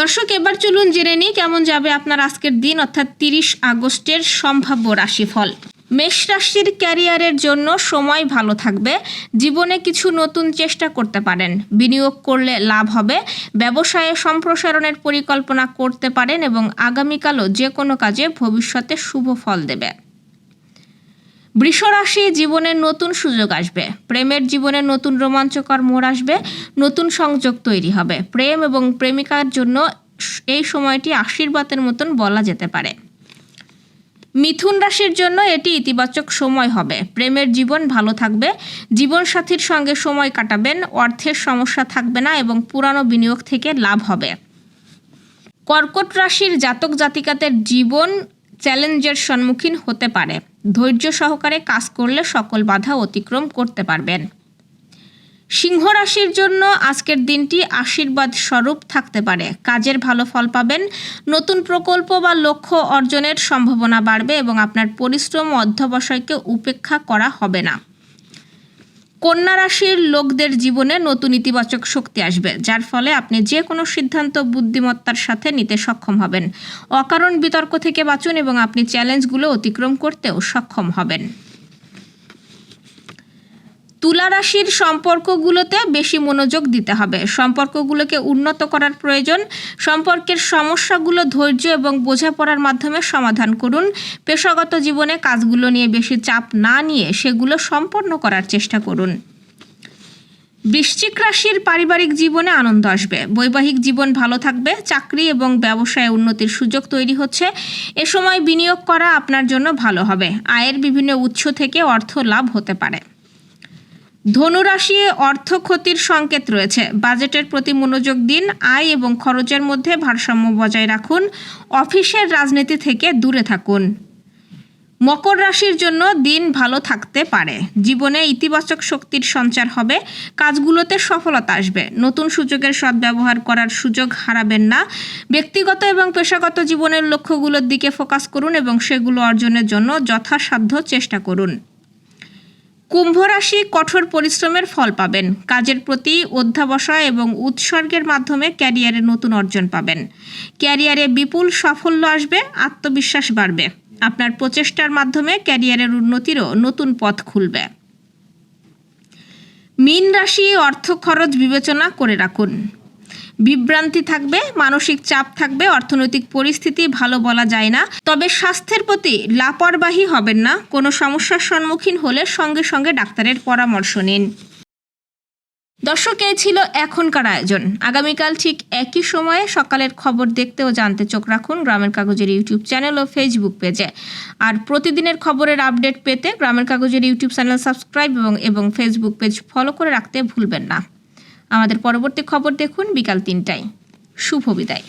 দর্শক, এবার চলুন জেনে নিই কেমন যাবে আপনার আজকের দিন, অর্থাৎ তিরিশ আগস্টের সম্ভাব্য রাশিফল। মেষ রাশির ক্যারিয়ারের জন্য সময় ভালো থাকবে, জীবনে কিছু নতুন চেষ্টা করতে পারেন, বিনিয়োগ করলে লাভ হবে, ব্যবসায়ে সম্প্রসারণের পরিকল্পনা করতে পারেন এবং আগামীকালও যে কোনো কাজে ভবিষ্যতে শুভ ফল দেবে। বৃষরাশি জীবনের নতুন সুযোগ আসবে। প্রেমের জীবনে নতুন রোমাঞ্চকর মোড় আসবে। নতুন সংযোগ তৈরি হবে। প্রেম এবং প্রেমিকার জন্য এই সময়টি আশীর্বাদের মতন বলা যেতে পারে। মিথুন রাশির জন্য এটি ইতিবাচক সময় হবে। প্রেমের জীবন ভালো থাকবে। জীবনসাথীর সঙ্গে সময় কাটাবেন। অর্থের সমস্যা থাকবে না এবং পুরানো বিনিয়োগ থেকে লাভ হবে। কর্কট রাশির জাতক জাতিকাদের জীবন চ্যালেঞ্জের সম্মুখীন হতে পারে। ধৈর্য সহকারে কাজ করলে সকল বাধা অতিক্রম করতে পারবেন। সিংহ রাশির জন্য আজকের দিনটি আশীর্বাদ স্বরূপ থাকতে পারে। কাজের ভালো ফল পাবেন। নতুন প্রকল্প বা লক্ষ্য অর্জনের সম্ভাবনা বাড়বে এবং আপনার পরিশ্রম অধ্যবসায়কে উপেক্ষা করা হবে না। কন্যা রাশির লোকদের জীবনে নতুন ইতিবাচক শক্তি আসবে, যার ফলে আপনি যে কোনো সিদ্ধান্ত বুদ্ধিমত্তার সাথে নিতে সক্ষম হবেন। অকারণ বিতর্ক থেকে বাঁচুন এবং আপনি চ্যালেঞ্জগুলো অতিক্রম করতেও সক্ষম হবেন। তুলা রাশির সম্পর্কগুলোতে বেশি মনোযোগ দিতে হবে। সম্পর্কগুলোকে উন্নত করার প্রয়োজন। সম্পর্কের সমস্যাগুলো ধৈর্য এবং বোঝাপড়ার মাধ্যমে সমাধান করুন। পেশাগত জীবনে কাজগুলো নিয়ে বেশি চাপ না নিয়ে সেগুলো সম্পন্ন করার চেষ্টা করুন। বৃশ্চিক রাশির পারিবারিক জীবনে আনন্দ আসবে। বৈবাহিক জীবন ভালো থাকবে। চাকরি এবং ব্যবসায় উন্নতির সুযোগ তৈরি হচ্ছে। এ সময় বিনিয়োগ করা আপনার জন্য ভালো হবে। আয়ের বিভিন্ন উৎস থেকে অর্থ লাভ হতে পারে। ধনুরাশি অর্থ ক্ষতির সংকেত রয়েছে। বাজেটের প্রতি মনোযোগ দিন, আয় এবং খরচের মধ্যে ভারসাম্য বজায় রাখুন। অফিসের রাজনীতি থেকে দূরে থাকুন। মকর রাশির জন্য দিন ভালো থাকতে পারে। জীবনে ইতিবাচক শক্তির সঞ্চার হবে। কাজগুলোতে সফলতা আসবে। নতুন সুযোগের সদ্ব্যবহার করার সুযোগ হারাবেন না। ব্যক্তিগত এবং পেশাগত জীবনের লক্ষ্যগুলোর দিকে ফোকাস করুন এবং সেগুলো অর্জনের জন্য যথাসাধ্য চেষ্টা করুন। কুম্ভ রাশি কঠোর পরিশ্রমের ফল পাবেন। কাজের প্রতি অধ্যাবসায় এবং উৎসর্গের মাধ্যমে ক্যারিয়ারে নতুন অর্জন পাবেন। ক্যারিয়ারে বিপুল সাফল্য আসবে, আত্মবিশ্বাস বাড়বে। আপনার প্রচেষ্টার মাধ্যমে ক্যারিয়ারের উন্নতিরও নতুন পথ খুলবে। মীন রাশি অর্থ খরচ বিবেচনা করে রাখুন। বিভ্রান্তি থাকবে, মানসিক চাপ থাকবে, অর্থনৈতিক পরিস্থিতি ভালো বলা যায় না। তবে স্বাস্থ্যের প্রতি লাপরবাহী হবেন না, কোনো সমস্যার সম্মুখীন হলে সঙ্গে সঙ্গে ডাক্তারের পরামর্শ নিন। দর্শক, এই ছিল এখনকার আয়োজন। আগামীকাল ঠিক একই সময়ে সকালের খবর দেখতে ও জানতে চোখ রাখুন গ্রামের কাগজের ইউটিউব চ্যানেল ও ফেসবুক পেজে। আর প্রতিদিনের খবরের আপডেট পেতে গ্রামের কাগজের ইউটিউব চ্যানেল সাবস্ক্রাইব এবং এবং ফেসবুক পেজ ফলো করে রাখতে ভুলবেন না। আমাদের পরবর্তী খবর দেখুন বিকাল তিনটায়। শুভ বিদায়।